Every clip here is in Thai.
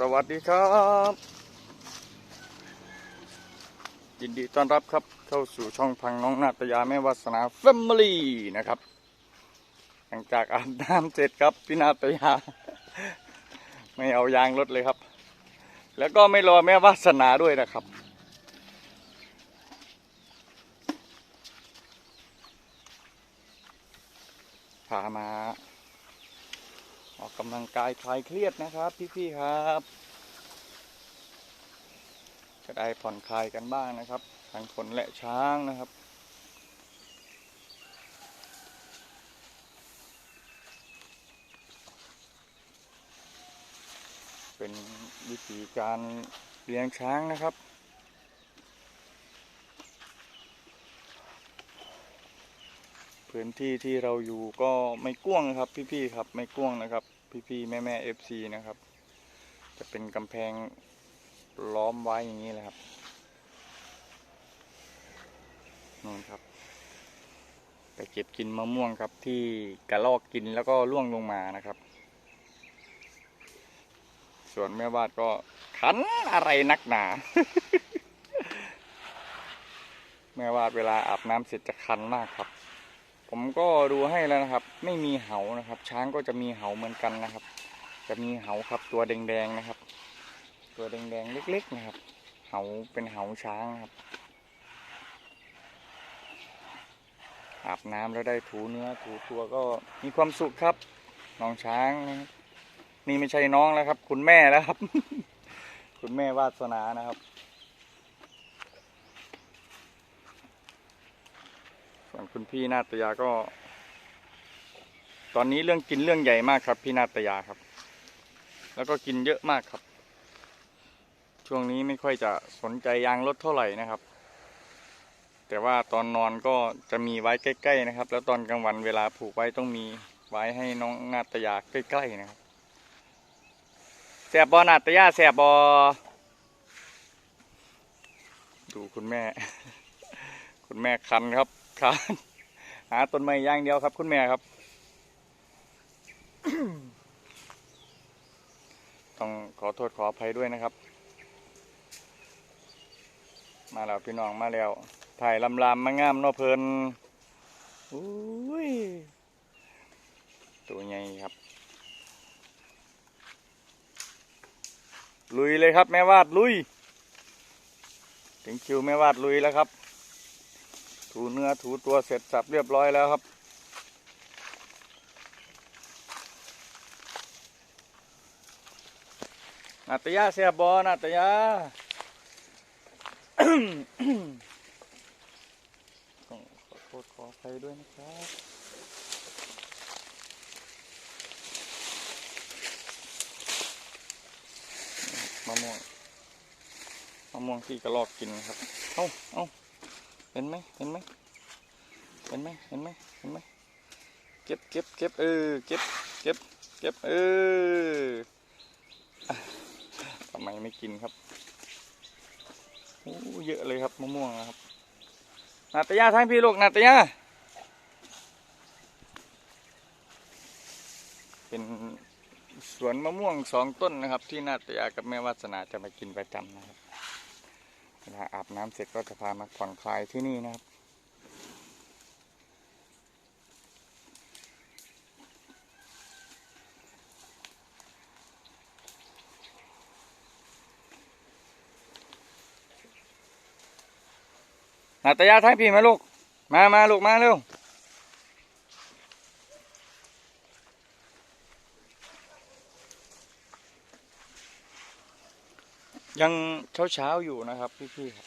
สวัสดีครับ ยินดีต้อนรับครับเข้าสู่ช่องพังน้องนาตยาแม่วาสนาแฟมิลี่นะครับ หลังจากอาบน้ำเสร็จครับพี่นาตยา ไม่เอายางรถเลยครับ แล้วก็ไม่รอแม่วาสนาด้วยนะครับพามา กกำลังกายคลายเครียดนะครับ พี่ๆครับ จะได้ผ่อนคลายกันบ้างนะครับ ทั้งคนและช้างนะครับเป็นวิธีการเลี้ยงช้างนะครับ พื้นที่ที่เราอยู่ก็ไม่กว้างครับพี่ๆครับไม่กว้างนะครับ พี่ๆแม่แม่เอฟซีนะครับ จะเป็นกำแพงล้อมไว้อย่างนี้แหละครับนู่นครับ ไปเก็บกินมะม่วงครับที่กระลอกกินแล้วก็ล่วงลงมานะครับ ส่วนแม่วาดก็ขันอะไรนักหนา แม่วาดเวลาอาบน้ำเสร็จจะคันมากครับ ผมก็ดูให้แล้วนะครับ ไม่มีเหานะครับ ช้างก็จะมีเหาเหมือนกันนะครับ จะมีเหาครับตัวแดงๆนะครับ ตัวแดงๆเล็ก ๆ นะครับ เหาเป็นเหาช้างครับอาบน้ำแล้วได้ถูเนื้อถูตัวก็มีความสุขครับน้องช้างนะครับนี่ไม่ใช่น้องแล้วครับ คุณแม่แล้วครับ คุณแม่วาสนานะครับ ส่วนคุณพี่นาตยาก็ ตอนนี้เรื่องกินเรื่องใหญ่มากครับ พี่นาตยาครับ แล้วก็กินเยอะมากครับ ช่วงนี้ไม่ค่อยจะสนใจยางรถเท่าไหร่นะครับ แต่ว่าตอนนอนก็จะมีไว้ใกล้ ๆ นะครับ แล้วตอนกลางวันเวลาผูกไว้ต้องมีไว้ให้น้องนาตยาใกล้ๆนะครับแสบบอนาตยาแสบบอดูคุณแม่ คุณแม่คันครับ คันหาต้นไม้อย่างเดียวครับ คุณแม่ครับ ต้องขอโทษขออภัยด้วยนะครับ มาแล้วพี่น้องมาแล้ว ถ่ายลำลามมางามเนอเพลินอุ้ยตัวใหญ่ครับ ลุยเลยครับแม่วาดลุย ถึงคิวแม่วาดลุยแล้วครับ ถูเนื้อถูตัวเสร็จสับเรียบร้อยแล้วครับ นาตยาเสียบอนาตยาต้องขอโทษขออภัยด้วยนะครับมะม่วงมะม่วงที่กระลอกกินนะครับ เอ้า เอ้า เห็นไหมเห็นไหมเห็นไหมเห็นไหมเห็นไหมเก็บเก็บเก็บเออเก็บเก็บเก็บเออทำไมไม่กินครับโอ้เยอะเลยครับมะม่วงนะครับนาตยาทั้งพี่ลูกนาตยาเป็นสวนมะม่วงสองต้นนะครับ ที่นาตยากับแม่วาสนาจะมากินประจำนะครับ เวลาอาบน้ำเสร็จก็จะพามาผ่อนคลายที่นี่นะครับ นาตยาทั้งพี่มาลูก มามาลูกมาเร็ว ยังเช้าเช้าๆอยู่นะครับ พี่ๆครับ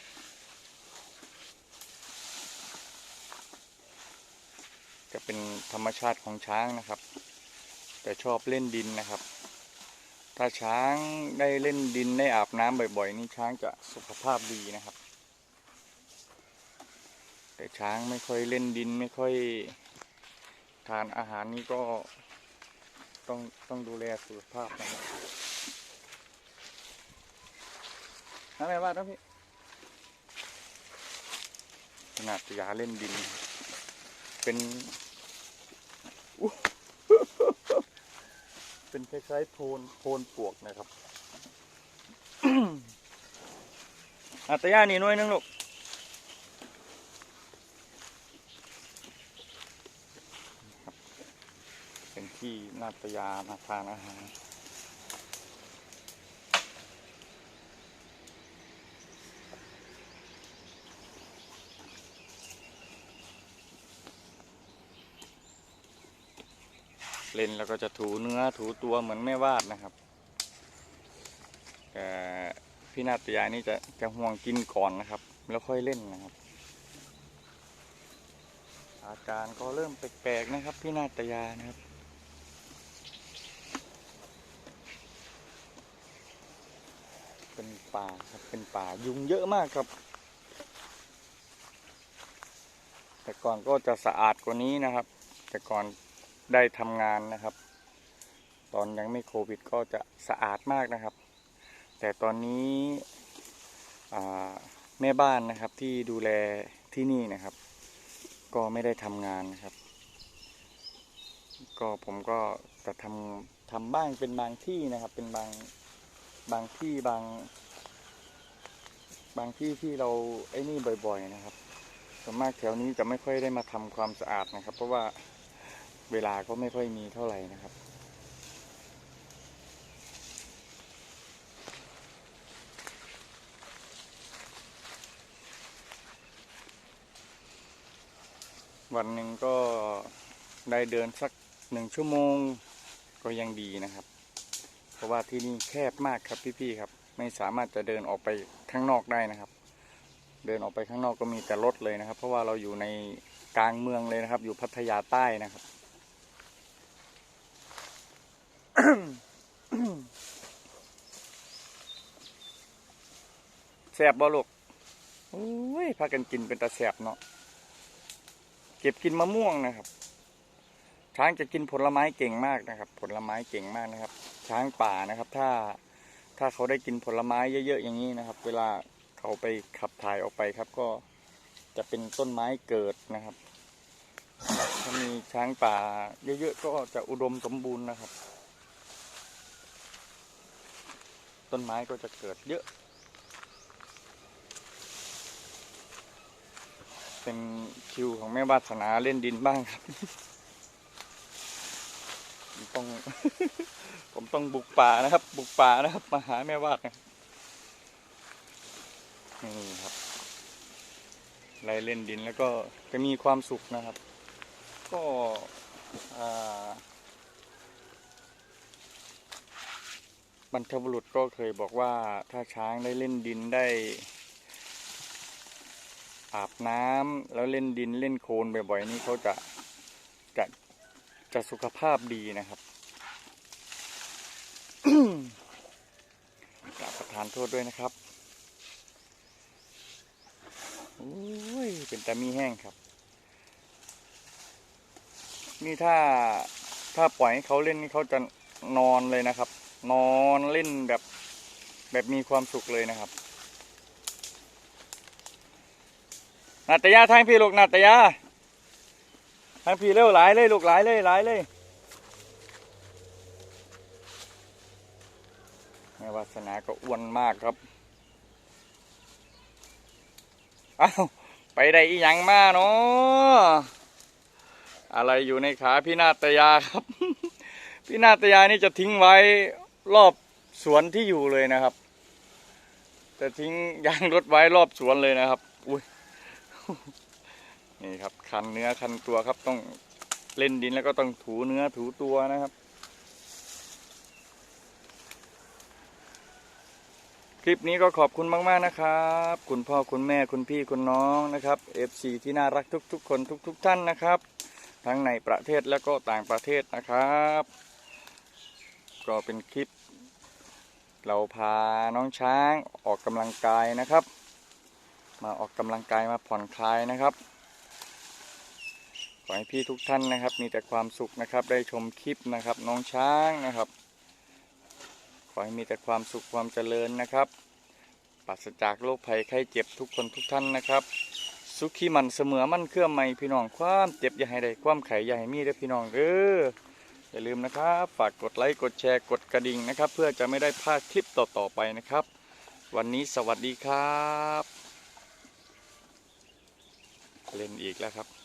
จะเป็นธรรมชาติของช้างนะครับ แต่ชอบเล่นดินนะครับ ถ้าช้างได้เล่นดินได้อาบน้ำบ่อยๆ นี่ช้างจะสุขภาพดีนะครับ แต่ช้างไม่ค่อยเล่นดินไม่ค่อยทานอาหารนี่ก็ต้องต้องดูแลสุขภาพนะครับ ทำไมว่าครับพี่ขนาดยาเล่นดิน เป็นเป็นคล้ายๆโพนโพนปวกนะครับอัตยานี่น่วยนึงลูกเป็นที่นาตยามาทานอาหาร เล่นแล้วก็จะถูเนื้อถูตัวเหมือนแม่วาดนะครับแต่พี่นาตยานี่จะจะห่วงกินก่อนนะครับ แล้วค่อยเล่นนะครับ อาการก็เริ่มแปลกๆนะครับ พี่นาตยานะครับเป็นป่าครับเป็นป่ายุงเยอะมากครับ แต่ก่อนก็จะสะอาดกว่านี้นะครับ แต่ก่อน ได้ทำงานนะครับ ตอนยังไม่โควิดก็จะสะอาดมากนะครับ แต่ตอนนี้แม่บ้านนะครับที่ดูแลที่นี่นะครับ ก็ไม่ได้ทำงานนะครับ ก็ผมก็จะทำทำบ้างเป็นบางที่นะครับ เป็นบางบางที่บาง บางที่ที่เราไอ้นี่บ่อย ๆ นะครับส่วนมากแถวนี้จะไม่ค่อยได้มาทำความสะอาดนะครับ เพราะว่า เวลาก็ไม่ค่อยมีเท่าไหร่นะครับ วันหนึ่งก็ได้เดินสักหนึ่งชั่วโมงก็ยังดีนะครับ เพราะว่าที่นี่แคบมากครับพี่ๆครับ ไม่สามารถจะเดินออกไปข้างนอกได้นะครับ เดินออกไปข้างนอกก็มีแต่รถเลยนะครับ เพราะว่าเราอยู่ในกลางเมืองเลยนะครับ อยู่พัทยาใต้นะครับ แสบบ่ลูกโอ้ยพากันกินเป็นตาแสบเนาะ เก็บกินมะม่วงนะครับ ช้างจะกินผลไม้เก่งมากนะครับ ผลไม้เก่งมากนะครับ ช้างป่านะครับ ถ้าถ้าเขาได้กินผลไม้เยอะๆอย่างนี้นะครับ เวลาเขาไปขับถ่ายออกไปครับ ก็จะเป็นต้นไม้เกิดนะครับ ถ้ามีช้างป่าเยอะๆก็จะอุดมสมบูรณ์นะครับ ต้นไม้ก็จะเกิดเยอะ เป็นคิวของแม่วาสนาเล่นดินบ้างครับ ผมต้อง ผมต้องบุกป่านะครับ บุกป่านะครับ มาหาแม่วาดนะนี่ครับไล่เล่นดินแล้วก็จะมีความสุขนะครับ ก็อ่า บรรพบุรุษก็เคยบอกว่าถ้าช้างได้เล่นดินได้ อาบน้ำแล้วเล่นดินเล่นโคลนบ่อยๆนี่เขาจะจะจะสุขภาพดีนะครับกราบประทานโทษด้วยนะครับโอ้ยเป็นแต่มีแห้งครับ นี่ถ้าถ้าปล่อยให้เขาเล่นนี่เขาจะนอนเลยนะครับ นอนเล่นแบบแบบมีความสุขเลยนะครับนาตยาทางพี่ลูกนาตยาทางพี่เร็วหลายเลยลูกหลายเลยหลายเลยแม่วาสนาก็อ้วนมากครับอ้าวไปได้อีหยังมาเนาะอะไรอยู่ในขาพี่นาตยาครับ พี่นาตยานี่จะทิ้งไว้ รอบสวนที่อยู่เลยนะครับจะทิ้งยางรถไว้รอบสวนเลยนะครับ อุ้ยนี่ครับ คันเนื้อคันตัวครับต้องเล่นดินแล้วก็ต้องถูเนื้อถูตัวนะครับ คลิปนี้ก็ขอบคุณมาก ๆ นะครับ คุณพ่อคุณแม่คุณพี่คุณน้องนะครับ FC ที่น่ารักทุก ๆ คนทุก ๆ ท่านนะครับ ทั้งในประเทศและก็ต่างประเทศนะครับ ก็เป็นคลิป เราพาน้องช้างออกกำลังกายนะครับ มาออกกำลังกายมาผ่อนคลายนะครับ ขอให้พี่ทุกท่านนะครับ มีแต่ความสุขนะครับ ได้ชมคลิปนะครับ น้องช้างนะครับ ขอให้มีแต่ความสุขความเจริญนะครับปราศจากโรคภัยไข้เจ็บทุกคนทุกท่านนะครับ สุขีมันเสมอมันเครื่องไม่พี่น้องความเจ็บอย่าให้ได้ความไข่อย่าให้มีเด้พี่น้องเด้อ อย่าลืมนะครับ ฝากกดไลค์กดแชร์กดกระดิ่งนะครับ เพื่อจะไม่ได้พลาดคลิปต่อๆไปนะครับ วันนี้สวัสดีครับ เล่นอีกแล้วครับ